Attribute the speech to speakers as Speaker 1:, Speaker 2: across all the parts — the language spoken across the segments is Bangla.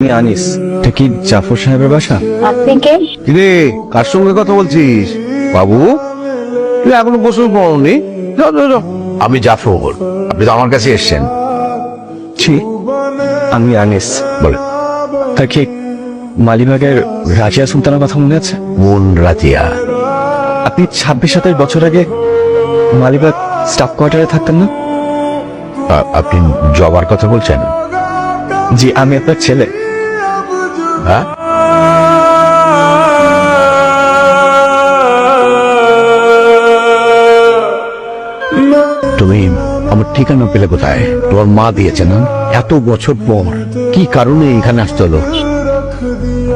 Speaker 1: আমি আনিস। এটা কি জাফর সাহেবের বাসা?
Speaker 2: আপনি কে?
Speaker 3: কিরে কার সঙ্গে কথা বলছিস? বাবু তুই এখনও গোসল করনি। আমি জাফর আপনি তো আমার কাছে এসছেন।
Speaker 1: ছি আমি আনিস।
Speaker 3: বলে।
Speaker 1: তা কি মালিবাগের রাজিয়া সুলতানের কথা মনে আছে?
Speaker 3: মন রাজিয়া?
Speaker 1: আপনি ছাব্বিশ সাতাশ বছর আগে মালিবাগ স্টাফ কোয়ার্টারে থাকতেন না?
Speaker 3: আপনি জবার কথা বলছেন?
Speaker 1: জি আমি আপনার ছেলে।
Speaker 3: হ্যাঁ? তুমি আমার ঠিকানা পেলে কোথায়? তোমার মা দিয়েছে না? এত বছর পর কি কারণে এখানে আসতে হলো?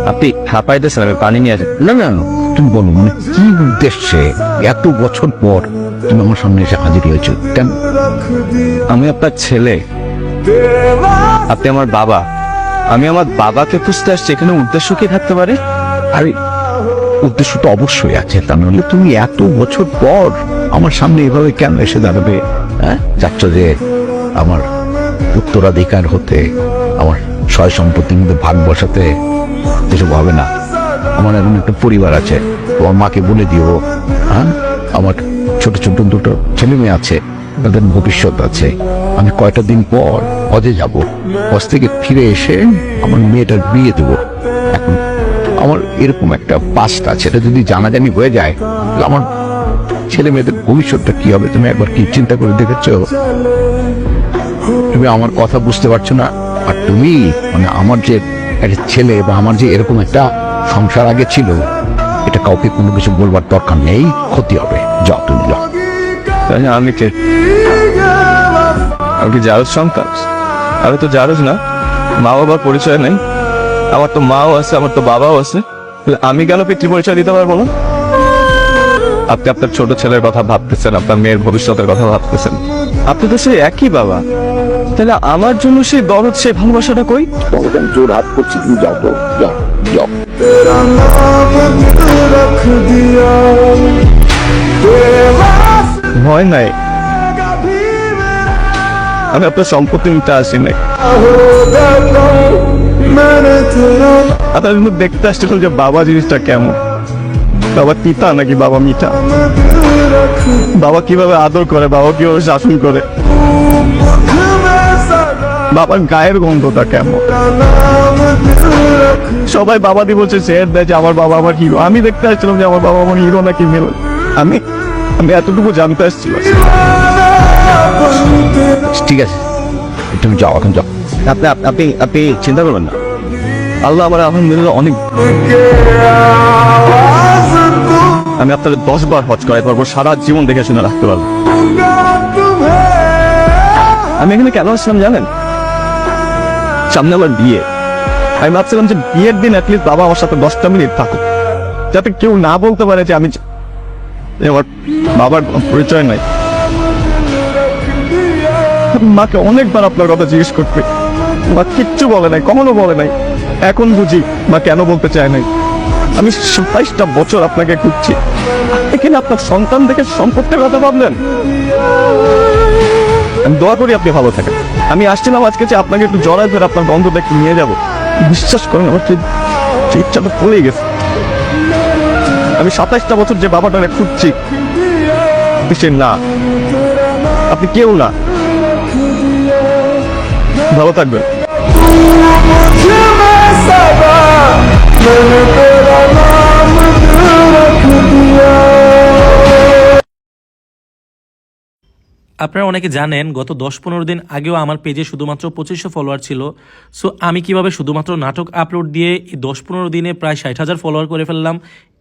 Speaker 1: আপনি হাঁপাইতেছেন আমি পানি নিয়ে আসেন
Speaker 3: না না। তুমি বলো মানে কি উদ্দেশ্যে এত বছর পর তুমি আমার সামনে এসে হাজির হয়েছো? কেন?
Speaker 1: আমি আপনার ছেলে। আপনি আমার বাবা। আমি আমার বাবাকে খুঁজতে আসছি, এখানে উদ্দেশ্য কি থাকতে পারে?
Speaker 3: আরে, উদ্দেশ্য তো অবশ্যই আছে, তা নাহলে তুমি এত বছর পর আমার সামনে এভাবে কেন এসে দাঁড়াবে? হ্যাঁ? যাচ্ছ যে আমার উত্তরাধিকার হতে, আমার সয় সম্পত্তির মধ্যে ভাগ বসাতে এসব হবে না। আমার এমন একটা পরিবার আছে, তোমার মাকে বলে দিও। হ্যাঁ? আমার ছোট ছোট দুটো ছেলে মেয়ে আছে তাদের ভবিষ্যৎ আছে। আমি কয়টা দিন পর হজে যাব। হজ থেকে ফিরে এসে আমার মেয়েটার বিয়ে দেবো। এখন আমার এরকম একটা পাস্ট আছে। এটা যদি জানাজানি হয়ে যায় আমার ছেলে মেয়েদের ভবিষ্যৎটা কি হবে? তুমি একবার কি চিন্তা করে দেখেছ? তুমি আমার কথা বুঝতে পারছ না। আর তুমি মানে আমার যে একটা ছেলে বা আমার যে এরকম একটা সংসার আগে ছিল, এটা কাউকে কোনো কিছু বলবার দরকার নেই। ক্ষতি হবে।
Speaker 1: তাহলে আমি কে আমি কি জারজ সন্তান আমি তো জারজ না মা বাবার পরিচয় নেই আমার তো মাও আছে আমার তো বাবাও আছে তাহলে আমি কেন পিতৃ পরিচয় দিতে পারবো না আপনি আপনার ছোট ছেলের কথা ভাবতেছেন আপনার মেয়ের ভবিষ্যতের কথা ভাবতেছেন আপনি তো সেই একই বাবা তাহলে আমার জন্য সেই দরদ সেই ভালোবাসাটা কই
Speaker 3: তোমাকে আমি জোর হাত করছি তুমি যাও তো যাও যাও
Speaker 4: तेरा नाम दिल रख दिया तेरा
Speaker 1: ভয় নাই। আমি আপনার সম্পত্তি নিতে আসি নাই। দেখতে আসছিলাম যে বাবা জিনিসটা কেমন। বাবা পিতা নাকি বাবা মিঠা বাবা কীভাবে আদর করে, বাবা কীভাবে শাসন করে? বাবার গায়ের গন্ধটা কেমন? সবাই বাবা বলছে সে দেয় যে আমার বাবা আমার হিরো আমি দেখতে আসছিলাম যে আমার বাবা আমার হিরো নাকি মেলো আমি আমি এতটুকু জানতে আসছি
Speaker 3: ঠিক আছে। তুমি যাও, এখন যাও।
Speaker 1: আপনি আপনি আপনি চিন্তা করবেন না। আল্লাহ আমার আলহামদুলিল্লাহ অনেক আমি আপনার দশ বার হজ করাই পারব সারা জীবন দেখে শুনে রাখতে পারব। আমি এখানে কেন আসছিলাম জানেন? সামনে আমার বিয়ে। আমি ভাবছিলাম যে বিয়ের দিন অ্যাটলিস্ট বাবা আমার সাথে দশটা মিনিট থাকুক। যাতে কেউ না বলতে পারে যে আমি আমার বাবার পরিচয় নাই। মাকে অনেকবার আপনার কথা জিজ্ঞেস করতে মা কিচ্ছু বলে নাই, কখনো বলে নাই। এখন বুঝি মা কেন বলতে চায় নাই। আমি সাতাইশটা বছর আপনাকে খুঁজছি। এখানে আপনার সন্তান থেকে সম্পত্তির কথা ভাবলেন? আমি দোয়া করি আপনি ভালো থাকেন। আমি আসছিলাম আজকে যে আপনাকে একটু জড়ায় ধরে আপনার বন্ধুটা একটু নিয়ে যাব। বিশ্বাস করেন, আমার সেই ইচ্ছাটা পড়েই গেছে। আমি সাতাইশটা বছর যে বাবাটা খুঁজছি সে না। আপনি কেউ না। ভালো থাকবেন।
Speaker 5: আপনারা অনেকে জানেন, গত দশ পনেরো দিন আগেও আমার পেজে শুধুমাত্র পঁচিশশো ফলোয়ার ছিল। সো আমি কীভাবে শুধুমাত্র নাটক আপলোড দিয়ে এই দশ পনেরো দিনে প্রায় ষাট হাজার ফলোয়ার করে ফেললাম